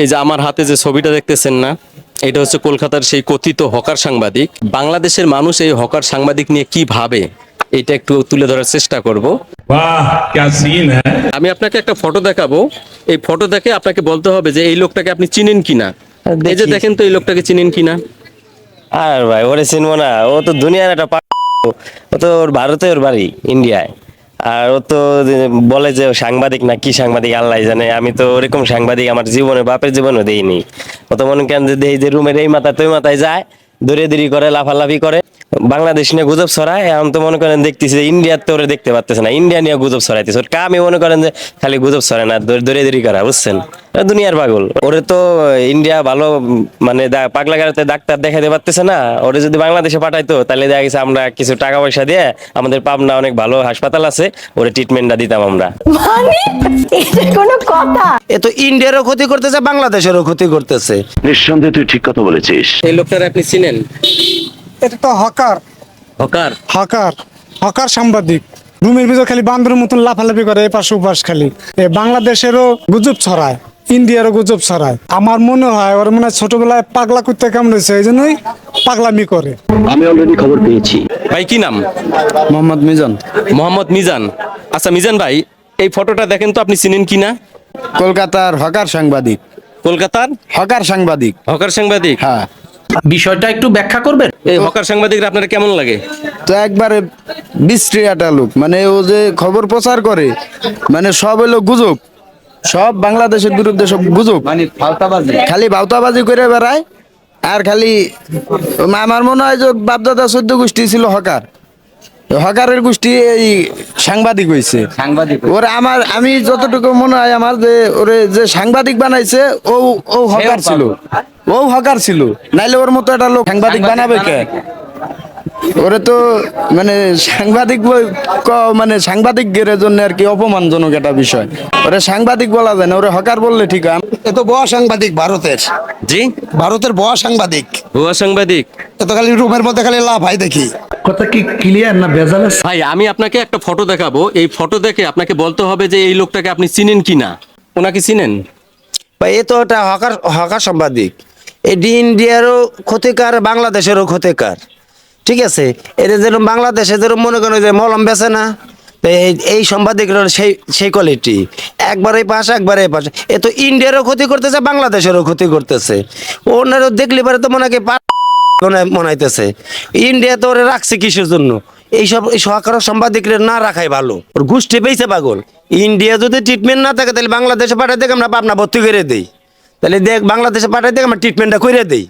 এই যে আমার হাতে যে ছবিটা দেখতেছেন না এটা হচ্ছে কলকাতার সেই কথিত হকার সাংবাদিক। বাংলাদেশের মানুষ এই হকার সাংবাদিক নিয়ে কি ভাবে এটা একটু তুলে ধরার চেষ্টা করব। আমি আপনাকে একটা ফটো দেখাবো। এই ফটো দেখে আপনাকে বলতে হবে যে এই লোকটাকে আপনি চিনেন কিনা এই যে দেখেন তো এই লোকটাকে চিনেন কিনা আর ভাই ওরে চিনবো না। ও তো দুনিয়ার একটা ও তো ওর ভারতে ওর বাড়ি ইন্ডিয়ায়। আর ও তো বলে যে সাংবাদিক না, কি সাংবাদিক আল্লাহ জানে। আমি তো ওরকম সাংবাদিক আমার জীবনে, বাপের জীবনে দেইনি। ও তো মনে কেন যে এই যে রুমের এই মাথা তুই মাথায় যায় দৌড়ে দৌড়ি করে, লাফালাফি করে। বাংলাদেশ নিয়ে গুজব ছড়ায় এখন তো মনে করেন দেখতেছি যে ইন্ডিয়ার তো ওরে দেখতে পারতেছে না ইন্ডিয়া নিয়ে গুজব ছড়াইতেছে। ওর কামই মনে করেন যে খালি গুজব ছড়ায় না দৌড়ে দৌড়ি করা বুঝছেন? দুনিয়ার পাগল। ওরে তো ইন্ডিয়া ভালো মানে পাগলা গাড়িতে ডাক্তার দেখাতে পারতেছে না ওরে যদি বাংলাদেশে পাঠাইতো তাহলে দেখা গেছে আমরা কিছু টাকা পয়সা দিয়ে আমাদের পাবনা অনেক ভালো হাসপাতাল আছে ওরে ট্রিটমেন্টটা দিতাম আমরা। মানে? এটা কোনো কথা? এ তো ইন্ডিয়ারও ক্ষতি করতেছে বাংলাদেশেরও ক্ষতি করতেছে। নিঃসন্দেহে তুই ঠিক কথা বলেছিস। এই লোকটার আপনি চিনেন? এটা তো হকার। হকার? হকার। হকার সাংবাদিক। রুমের ভিতর খালি বান্দরের মতন লাফালাফি করে এপাশ ওপাশ খালি। বাংলাদেশেরও গুজব ছড়ায় ইন্ডিয়ারও গুজব ছড়ায়। আমার মনে হয় ওর মনে হয় ছোটবেলায় পাগলা কুত্তে কামড়েছে এই জন্যই পাগলামি করে। আমি অলরেডি খবর পেয়েছি। ভাই কি নাম? মোহাম্মদ মিজান। মোহাম্মদ মিজান। আচ্ছা মিজান ভাই এই ফটোটা দেখেন তো আপনি চিনেন কিনা কলকাতার হকার সাংবাদিক। কলকাতার? হকার সাংবাদিক। হকার সাংবাদিক? হ্যাঁ। বিষয়টা একটু ব্যাখ্যা করবেন? এই হকার সাংবাদিকরা আপনার কেমন লাগে? তো একবারে বিশ্রী একটা লোক মানে ও যে খবর প্রচার করে মানে সব হলো গুজব। সব বাংলাদেশের বিরুদ্ধে সব গুজব। মানে খালি ভাওতাবাজি করে বেড়ায় আর খালি আমার মনে হয় যে বাপদাদা চোদ্দ গোষ্ঠী ছিল হকার। হকারের গোষ্ঠী এই সাংবাদিক হয়েছে সাংবাদিক ওরে আমার আমি যতটুকু মনে হয় আমার যে ওরে যে সাংবাদিক বানাইছে ও ও হকার ছিল। ও হকার ছিল। নাইলে ওর মতো একটা লোক সাংবাদিক বানাবে কে? ওরে তো মানে সাংবাদিক মানে সাংবাদিকের জন্য আর কি অপমানজনক একটা বিষয়। ওরে সাংবাদিক বলা যায় না ওরে হকার বললে ঠিক এ তো বড় সাংবাদিক ভারতের। জি? ভারতের বড় সাংবাদিক। ভুয়া সাংবাদিক? এ তো খালি রুমের মধ্যে খালি লাভ হয় দেখি। কথা কি ক্লিয়ার না ভেজাল ভাই আমি আপনাকে একটা ফটো দেখাবো। এই ফটো দেখে আপনাকে বলতে হবে যে এই লোকটাকে আপনি চিনেন কিনা। ওনাকে চিনেন? ভাই এ তো একটা হকার হকার সাংবাদিক। এটি ইন্ডিয়ারও ক্ষতিকার, বাংলাদেশেরও ক্ষতিকার। ঠিক আছে? এটা যেরকম বাংলাদেশে যেরকম মনে করেন যে মলম বেছে না এই- এই সাংবাদিক সেই সেই কোয়ালিটি একবার পাশ পাশে পাশ। এ তো ইন্ডিয়ারও ক্ষতি করতেছে, বাংলাদেশেরও ক্ষতি করতেছে। ওনারও দেখলে পারে তো মনে হয় মনে মনে হইতেছে। ইন্ডিয়া তো ওরা রাখছে কিসের জন্য? এইসব, এই সহকার সাংবাদিকরা না রাখাই ভালো। ওর গোষ্ঠী পেয়েছে পাগল। ইন্ডিয়া যদি ট্রিটমেন্ট না থাকে, তাহলে বাংলাদেশে থেকে আমরা পাবনা ভর্তি করে দিই। তাহলে দেখ বাংলাদেশে পাঠাই দেখ আমার ট্রিটমেন্টটা করে দিই।